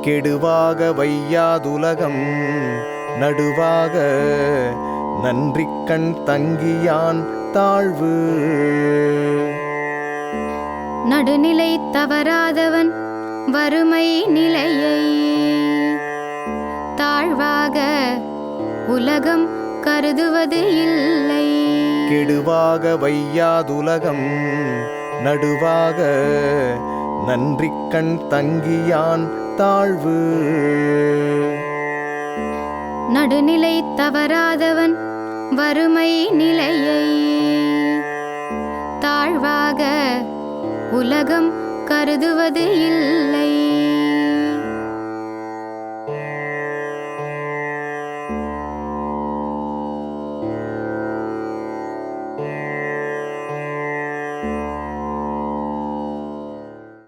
கெடுவாக வையாதுலகம் நடுவாக நன்றி கண் தங்கியான் தாழ்வு. நடுநிலை தவறாதவன் வறுமை நிலையை. தாழ்வாக உலகம் கருதுவது இல்லை. கெடுவாக வையாதுலகம் நடுவாக நன்றி கண் தங்கியான் தாழ்வு. நடுநிலை தவறாதவன் வறுமை நிலையை. தாழ்வாக உலகம் கருதுவது இல்லை.